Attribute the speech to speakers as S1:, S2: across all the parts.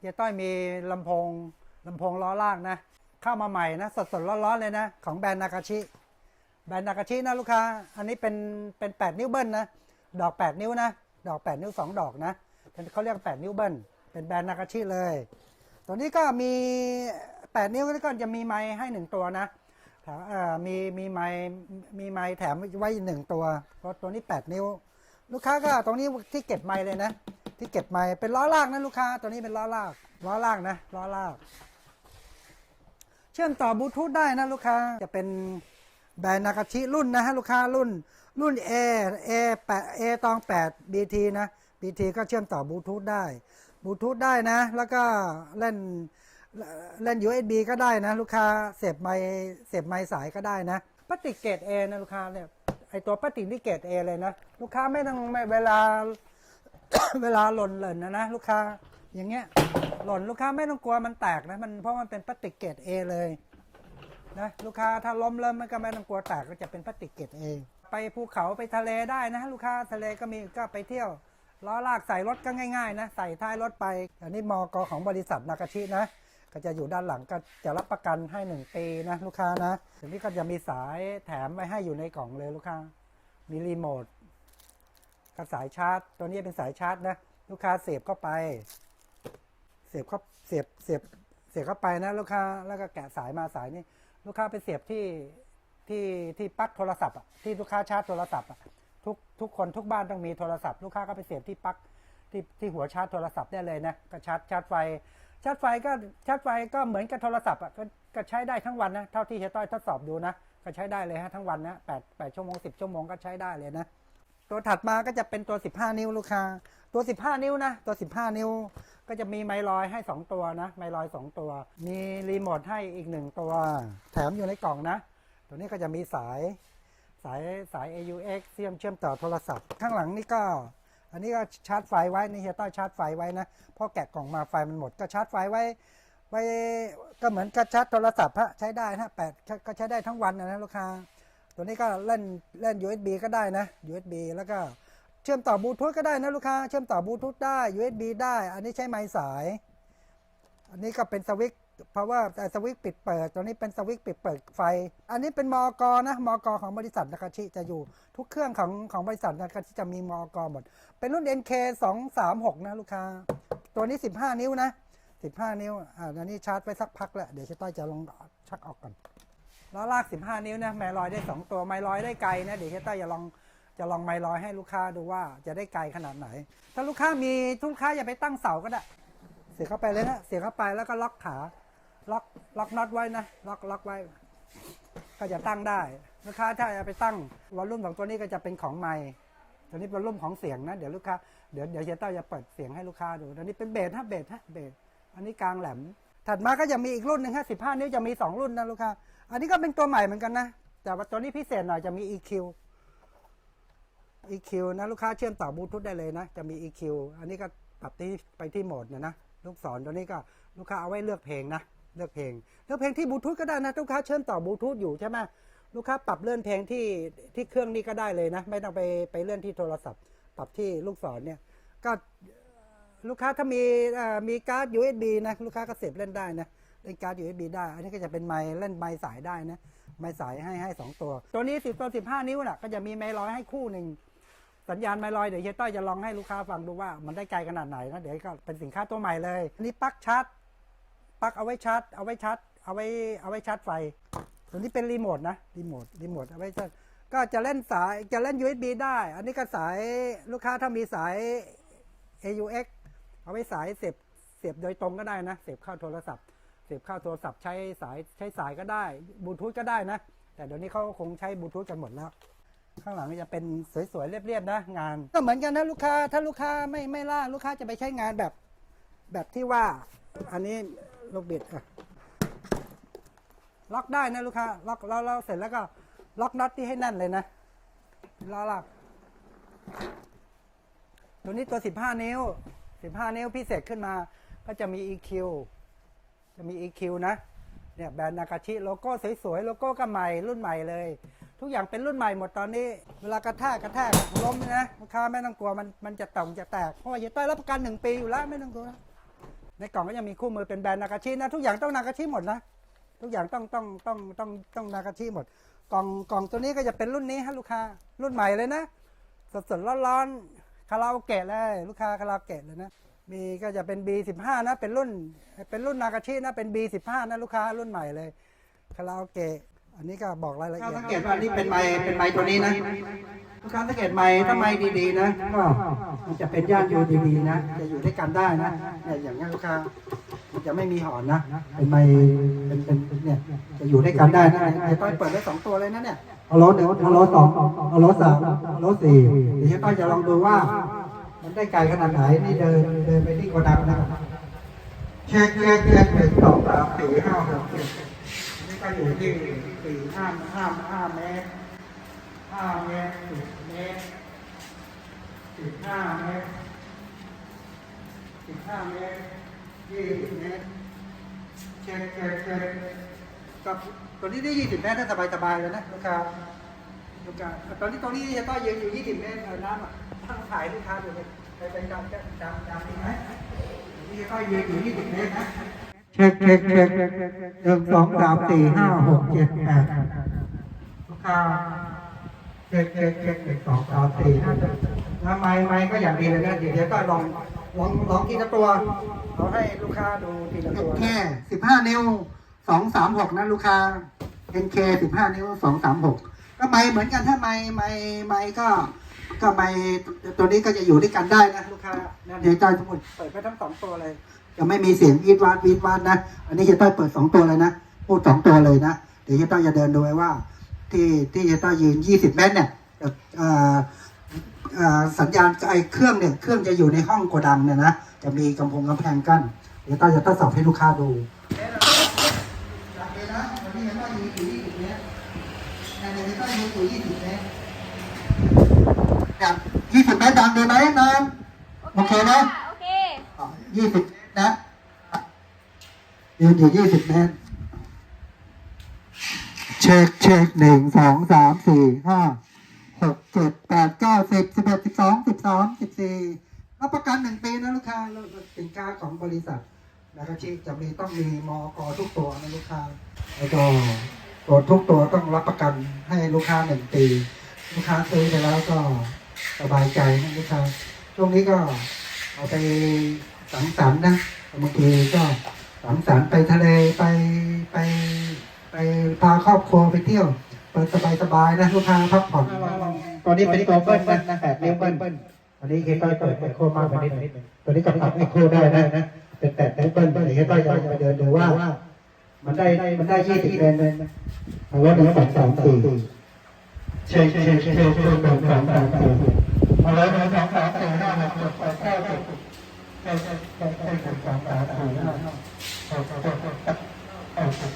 S1: เจ๊ต้อยมีลำโพงลำโพงล้อลากนะ เข้ามาใหม่นะ สดๆร้อนๆเลยนะ ของแบรนด์นากาชิ แบรนด์นากาชินะลูกค้า อันนี้เป็นเป็นแปดนิ้วเบิ้ลนะ ดอกแปดนิ้วนะ ดอกแปดนิ้วสองดอกนะเขาเรียกแปดนิ้วเบิ้ลเป็นแบรนด์นากาชิเลย ตัวนี้ก็มีแปดนิ้วก็จะมีไม้ให้หนึ่งตัวนะมีมีไม้มีไม้แถมไว้หนึ่งตัว เพราะตัวนี้แปดนิ้ว ลูกค้าก็ตรงนี้ที่เก็บไม้เลยนะ ที่เก็บไม้เป็นล้อลากนะลูกค้า ตัวนี้เป็นล้อลากล้อลากนะล้อลาก เชื่อมต่อบลูทูธได้นะลูกค้าจะเป็นแบรนด์นากาชิรุ่นนะฮะลูกค้ารุ่น รุ่น A A 8 A ตอง 8 BT นะ BT ก็เชื่อมต่อบลูทูธได้บลูทูธได้นะ แล้วก็เล่นเล่น USB ก็ได้นะ ลูกค้าเสียบไมค์เสียบไมค์สายก็ได้นะพลาสติกเกรด A นะลูกค้าเนี่ยไอตัวพลาสติกนี่เกรด A เลยนะ ลูกค้าไม่ต้องไม่เวลา เวลาหล่นหล่นนะนะลูกค้าอย่างเงี้ย หล่นลูกค้าไม่ต้องกลัวมันแตกนะมันเพราะมันเป็นพลาสติกเกรด A เลยนะลูกค้าถ้าล้มเริ่มมันก็ไม่ต้องกลัวแตกก็จะเป็นพลาสติกเกรด A ไปภูเขาไปทะเลได้นะ ลูกค้าทะเลก็มีก็ไปเที่ยวล้อลากใส่รถก็ง่ายๆนะใส่ท้ายรถไปอันนี้มอกของบริษัทนากาชินะก็จะอยู่ด้านหลังก็จะรับประกันให้หนึ่งปีนะลูกค้านะทีนี้ก็จะมีสายแถมไว้ให้อยู่ในกล่องเลยลูกค้า มีรีโมท กับสายชาร์จ ตัวนี้เป็นสายชาร์จนะ ลูกค้าเสียบเข้าไป เสียบเข้าเสียบเสียบเสียบเข้าไปนะ ลูกค้าแล้วก็แกะสายมาสายนี้ลูกค้าไปเสียบที่ที่ที่ปลั๊กโทรศัพท์อะที่ลูกค้าชาร์จโทรศัพท์อะทุกทุกคนทุกบ้านต้องมีโทรศัพท์ลูกค้าก็ไปเสียบที่ปลั๊กที่ที่หัวชาร์จโทรศัพท์ได้เลยนะก็ชาร์จชาร์จไฟชาร์จไฟก็ชาร์จไฟก็เหมือนกับโทรศัพท์อะก็ก็ใช้ได้ทั้งวันนะเท่าที่เฮยต้อยทดสอบดูนะ ก็ใช้ได้เลยฮะทั้งวันนะแปดแปดชั่วโมงสิบชั่วโมงก็ใช้ได้เลยนะ ตัวถัดมาก็จะเป็นตัว 15 นิ้วลูกค้า ตัว 15 นิ้วนะ ตัว 15 นิ้ว ก็จะมีไมลอยให้ 2 ตัวนะ ไมลอย 2 ตัว มีรีโมทให้อีก 1 ตัว แถมอยู่ในกล่องนะ ตัวนี้ก็จะมีสาย สายสาย AUX เชื่อมเชื่อมต่อโทรศัพท์ ข้างหลังนี่ก็ อันนี้ก็ชาร์จไฟไว้นี่เฮียต้อยชาร์จไฟไว้นะพราะแกะกล่องมาไฟมันหมดก็ชาร์จไฟไว้ไว้ก็เหมือนกับชาร์จโทรศัพท์ฮะใช้ได้นะแปดก็ใช้ได้ทั้งวันนะลูกค้า ตัวนี้ก็เล่นเล่น USB ก็ได้นะ USB แล้วก็เชื่อมต่อบลูทูธก็ได้นะลูกค้า เชื่อมต่อบลูทูธได้ USB ได้ อันนี้ใช้ไม้สาย อันนี้ก็เป็นสวิตช์เพราะว่าสวิตช์ปิดเปิด ตัวนี้เป็นสวิตช์ปิดเปิดไฟ อันนี้เป็นมอกนะ มอกของบริษัทนากาชิจะอยู่ทุกเครื่องของของบริษัทนากาชิจะมีมอกหมด เป็นรุ่น NK 2 3 6นะลูกค้า ตัวนี้ 15 นิ้วนะ 15 นิ้ว อ่าอันนี้ชาร์จไปสักพักแล้ว เดี๋ยวเชต้อยจะลองชักออกก่อน ล้อลาก 15 นิ้วนะไมลอยได้ 2 ตัวไมลอยได้ไกลนะเดี๋ยวเชต้อยจะลองจะลองไมลอยให้ลูกค้าดูว่าจะได้ไกลขนาดไหน ถ้าลูกค้ามีลูกค้าอย่าไปตั้งเสาก็ได้ เสียบเข้าไปเลยนะเสียบเข้าไปแล้วก็ล็อกขาล็อกล็อกน็อตไว้นะล็อกล็อกไว้ ก็จะตั้งได้ลูกค้าถ้าจะไปตั้งวอลลุ่มของตัวนี้ก็จะเป็นของไมค์ตัวนี้เป็นวอลลุ่มของเสียงนะเดี๋ยวลูกค้าเดี๋ยวเดี๋ยวเชต้อยจะเปิดเสียงให้ลูกค้าดูตัวนี้เป็นเบสฮะเบสฮะเบสอันนี้กลางแหลมถัดมาก็จะมีอีกรุ่นหนึ่งฮะ15นิ้วจะมี2รุ่นนะลูกค้า อันนี้ก็เป็นตัวใหม่เหมือนกันนะ แต่ว่าตัวนี้พิเศษหน่อยจะมี EQ EQ นะลูกค้าเชื่อมต่อบลูทูธได้เลยนะ จะมี EQ อันนี้ก็ปรับที่ไปที่โหมดเนี่ยนะ ลูกศรตัวนี้ก็ลูกค้าเอาไว้เลือกเพลงนะ เลือกเพลง เลือกเพลงที่บลูทูธก็ได้นะ ลูกค้าเชื่อมต่อบลูทูธอยู่ใช่ไหมลูกค้าปรับเลื่อนเพลงที่ที่เครื่องนี้ก็ได้เลยนะ ไม่ต้องไปไปเลื่อนที่โทรศัพท์ ปรับที่ลูกศรเนี่ย ก็ลูกค้าถ้ามีมีการ์ด USB นะ ลูกค้าก็เสียบเล่นได้นะ เล่นการ์ด USB ได้ อันนี้ก็จะเป็นไมค์เล่นไมค์สายได้นะ ไมค์สายให้ให้สองตัว ตัวนี้10ตัว15 นิ้วน่ะก็จะมีไมค์ร้อยให้คู่หนึ่งสัญญาณไมค์ลอยเดี๋ยวเฮียต้อยจะลองให้ลูกค้าฟังดูว่ามันได้ไกลขนาดไหนนะเดี๋ยวก็เป็นสินค้าตัวใหม่เลยอันนี้ปลั๊กชาร์จปลั๊กเอาไว้ชาร์จเอาไว้ชาร์จเอาไว้เอาไว้ชาร์จไฟ ตัวนี้เป็นรีโมทนะรีโมทรีโมทเอาไว้ชาร์จก็จะเล่นสายจะเล่น USB ได้ อันนี้ก็สายลูกค้าถ้ามีสาย AUX เอาไว้สายเสียบเสียบโดยตรงก็ได้นะ เสียบเข้าโทรศัพท์ เสียบเข้าโทรศัพท์ใช้สายใช้สายก็ได้บลูทูธก็ได้นะ แต่เดี๋ยวนี้เขาคงใช้บลูทูธกันหมดแล้ว ข้างหลังจะเป็นสวยๆเรียบๆนะงาน ก็เหมือนกันนะลูกค้าถ้าลูกค้าไม่ไม่ล่าลูกค้าจะไปใช้งานแบบ แบบที่ว่า อันนี้ลูกบิดอะล็อกได้นะลูกค้าล็อกแล้วเสร็จแล้วก็ล็อกน็อตที่ให้แน่นเลยนะล้อลักตัวนี้ตัว 15 นิ้ว 15 นิ้วพิเศษขึ้นมาก็จะมี EQ จะมี EQ นะเนี่ยแบรนด์นากาชิโลโก้สวยๆโลโก้ก็ใหม่รุ่นใหม่เลย ทุกอย่างเป็นรุ่นใหม่หมดตอนนี้ เวลากระแทกกระแทกล้มนะลูกค้าไม่ต้องกลัวมันมันจะต่องจะแตกเพราะว่าอยู่ใต้รับประกันหนึ่งปีอยู่แล้วไม่ต้องกลัว
S2: ในกล่องก็จะมีคู่มือเป็นแบรนด์นากาชินะทุกอย่างต้องนากาชิหมดนะทุกอย่างต้องต้องต้องต้องต้องนากาชิหมด กล่องกล่องตัวนี้ก็จะเป็นรุ่นนี้ฮะลูกค้ารุ่นใหม่เลยนะสดสดๆร้อนๆคาราโอเกะเลยลูกค้าคาราโอเกะเลยนะ มีก็จะเป็น B15 นะ เป็นรุ่น เป็นรุ่นนากาชินะ เป็น B15 นะลูกค้ารุ่นใหม่เลยคาราโอเกะ อันนี้ก็บอกรายละเอียด
S1: สังเกตว่านี่เป็นไม้เป็นไม้ตัวนี้นะลูกค้าสังเกตไม้ถ้าไม้ดีๆนะก็มันจะเป็นย่านยูดีๆนะ จะอยู่ด้วยกันได้นะเนี่ยอย่างเงี้ยลูกค้า มันจะไม่มีหอนนะ เป็นไม้เป็นเป็นเป็นเนี่ย จะอยู่ด้วยกันได้นะไอ้ต้อยเปิดได้สองตัวเลยนะเนี่ยเอาล้อหนึ่งเอาล้อสองเอาล้อสามเอาล้อสี่เดี๋ยวต้อยจะลองดูว่า มันได้ไกลขนาดไหนนี่เดินเดินไปที่โกดังนะเช็คเช็คเช็คหนึ่งสองสามสี่ห้าหกเจ็ดนี่ก็อยู่ที่สี่ห้าห้าห้าเมตรห้าเมตรสิบเมตรสิบห้าเมตรสิบห้าเมตรยี่สิบเมตรเช็คเช็คเช็คกับตัวนี้ได้ยี่สิบเมตรถ้าสบายสบายๆเลยนะลูกค้าลูกค้าตอนนี้ตรงนี้จะต้องยืนอยู่ยี่สิบเมตรน้ำอะ ตั้งถ่ายลูกค้าดูเลยไปไปดำดำดำดีไหมนี่ก็ยืนอยู่ยี่สิบเมตรนะเช็คเช็คเช็คหนึ่งสองสามสี่ห้าหกเจ็ดแปดลูกค้าเช็คเช็คเช็คหนึ่งสองสามสี่ห้าไม้ไม้ก็อย่างดีเลยนะเดี๋ยวเดี๋ยวก็ลองลองลองทีละตัวเราให้ลูกค้าดูทีละตัวแค่สิบห้านิ้วสองสามหกนะลูกค้า NK สิบห้านิ้วสองสามหกก็ไม้เหมือนกันถ้าไม้ไม้ไม้ก็ ก็ไม้ตัวนี้ก็จะอยู่ด้วยกันได้นะลูกค้าเดี๋ยวจอยสมุดเปิดไปทั้งสองตัวเลย จะไม่มีเสียงวีดวาดวีดวาดนะ อันนี้เฮต้อยเปิดสองตัวเลยนะ พูดสองตัวเลยนะ เดี๋ยวเฮต้อยจะเดินดูไว้ว่า ที่ที่เฮต้อยยืนยี่สิบเมตรเนี่ยเอ่อเอ่อสัญญาณไอเครื่องเนี่ย เครื่องจะอยู่ในห้องโกดังเนี่ยนะ จะมีกำพงกำแพงกั้น เดี๋ยวต้อยจะทดสอบให้ลูกค้าดูยี่สิบเมตรดั งดีไหมน้ำโอเคนะ
S3: โอเค
S1: ยี่สิบนะยืนอยู่ยี่สิบเมตรเช็คเช็คหนึ่งสองสามสี่ห้าหกเจ็ดแปดเก้าสิบสิบเอ็ดสิบสองสิบสามสิบสี่รับประกันหนึ่งปีนะลูกค้าสินค้าของบริษัทนะครับที่จะมีต้องมีมอกทุกตัวนะลูกค้าแล้วก็ตัวทุกตัวต้องรับประกันให้ลูกค้าหนึ่งปี ลูกค้าซื้อไปแล้วก็ สบายใจนะลูกค้าช่วงนี้ก็เอาไปสังสรรค์นะบางทีก็สังสรรค์ไปทะเลไปไปไปพาครอบครัวไปเที่ยวเปิดสบายๆนะลูกค้าพักผ่อนตัวนี้เป็นตัวเบิ้ลนะแปดนิ้วเบิ้ลอันนี้เคต้อยเปิดไมโครมากกว่านิดนึงตัวนี้ก็ปรับไมโครได้นะนะเป็นแปดนิ้วเบิ้ลเดี๋ยวเคต้อยจะไปเดินดูว่า มันได้มันได้ยี่สิบเซนเลยนะเอาไว้หนึ่งสองสามสี่ เช็คเช็คเช็คเช็คหนึ่งสองสามสี่เอาไว้หนึ่งสองสามสี่ห้าหกเจ็ดแปดเก้าสิบใช่ใช่ใช่ใช่ผมสองสามสี่ห้าหกเจ็ดแปดเก้าสิบ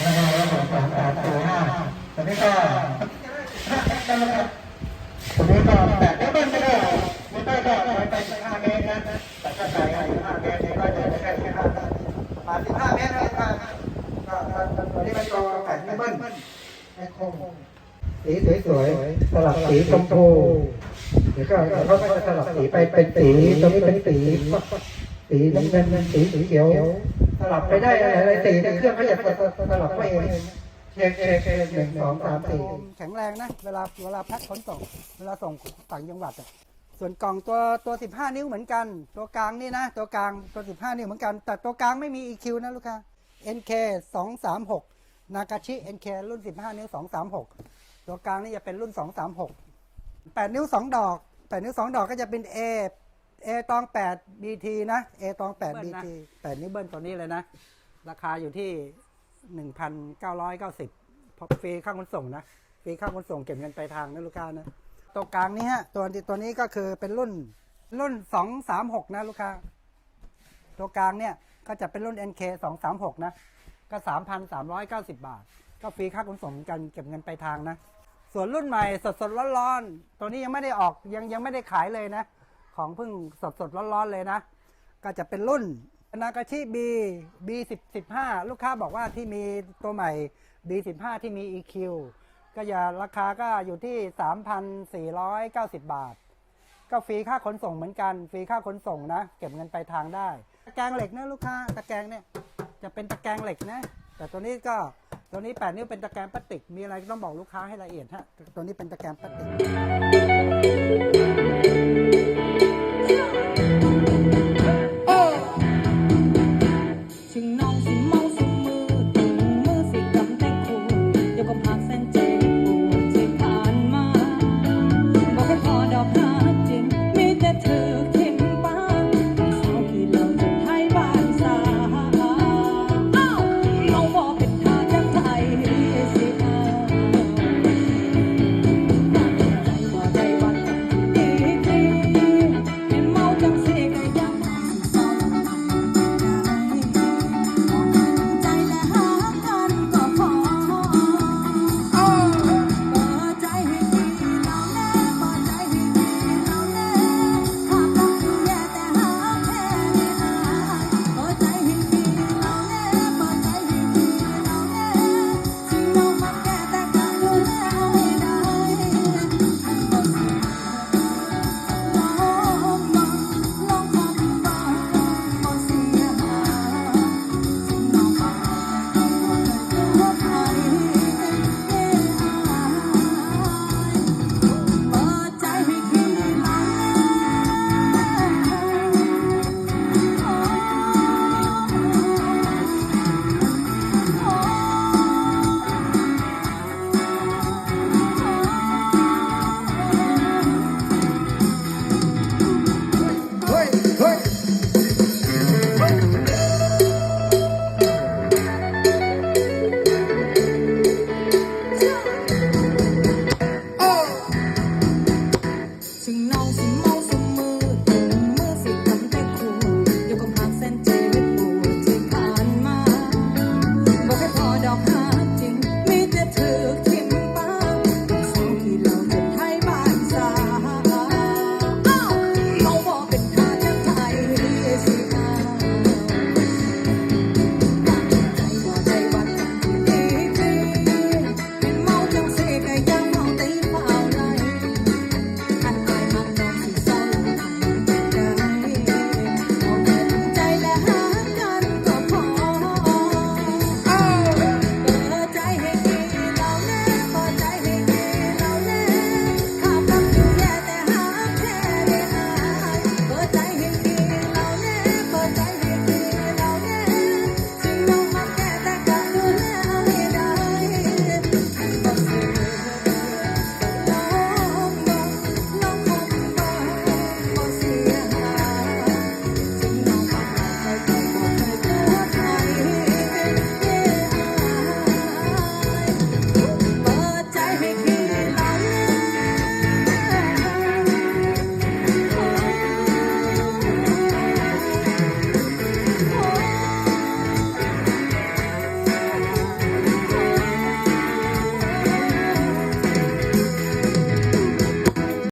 S1: ห้าหกสองสามสี่ห้าตอนนี้ก็ตอนนี้ก็แปดได้บ้างก็ได้ไม่ได้ก็ไปไปห้าเมตรนะแต่ถ้าไปห้าเมตรนี่ก็จะได้แค่ห้าเมตรมาสิบห้าเมตรเลยค่ะก็ตัวนี้เป็นตัวแปดเบิ้ลไอ้คง สีสวยๆสลับสีชมพูเดี๋ยวก็เขาก็จะสลับสีไปเป็นสีตรงนี้เป็นสีสีน้ำเงินสีสีเขียวสลับไปได้อะไรสีในเครื่องเขาจะสลับไปเองเช็คเช็คเช็คหนึ่งสองสามสี่
S2: แข็งแรงนะเวลาเวลาแพ็คขนส่งเวลาส่งต่างจังหวัดอะส่วนกล่องตัวตัว 15 นิ้วเหมือนกัน ตัวกลางนี่นะ ตัวกลางตัว 15 นิ้วเหมือนกัน แต่ตัวกลางไม่มี EQ นะลูกค้า NK 236 นากาชิ NK รุ่น 15 นิ้ว 236 ตัวกลางนี่จะเป็นรุ่น 236 8 นิ้ว 2 ดอก 8 นิ้ว 2 ดอกก็จะเป็น A A ตอง 8 BT นะ A ตอง 8 BT 8 นิ้วเบิ้ลตัวนี้เลยนะ ราคาอยู่ที่ 1,990พอฟรีค่าขนส่งนะฟรีค่าขนส่งเก็บเงินปลายทางนะลูกค้านะตัวกลางนี้ฮะตัวนี้ตัวนี้ก็คือเป็นรุ่นรุ่น 236 นะลูกค้า ตัวกลางเนี่ยก็จะเป็นรุ่น NK 236 นะ ก็ 3,390 บาท ก็ฟรีค่าขนส่งเหมือนกันเก็บเงินปลายทางนะ ส่วนรุ่นใหม่สดสดร้อนๆตัวนี้ยังไม่ได้ออกยังยังไม่ได้ขายเลยนะ ของเพิ่งสดสดร้อนๆเลยนะ ก็จะเป็นรุ่นนากาชิ B B 10 15ลูกค้าบอกว่าที่มีตัวใหม่ B 15ที่มี EQ ก็จะราคาก็อยู่ที่3,490บบาท ก็ฟรีค่าขนส่งเหมือนกัน ฟรีค่าขนส่งนะ เก็บเงินไปทางได้
S1: ตะแกรงเหล็กนะลูกค้าตะแกรงเนี่ยจะเป็นตะแกรงเหล็กนะ แต่ตัวนี้ก็ ตัวนี้ 8 นิ้วเป็นตะแกรงพลาสติก มีอะไรต้องบอกลูกค้าให้ละเอียดฮะ ตัวนี้เป็นตะแกรงพลาสติก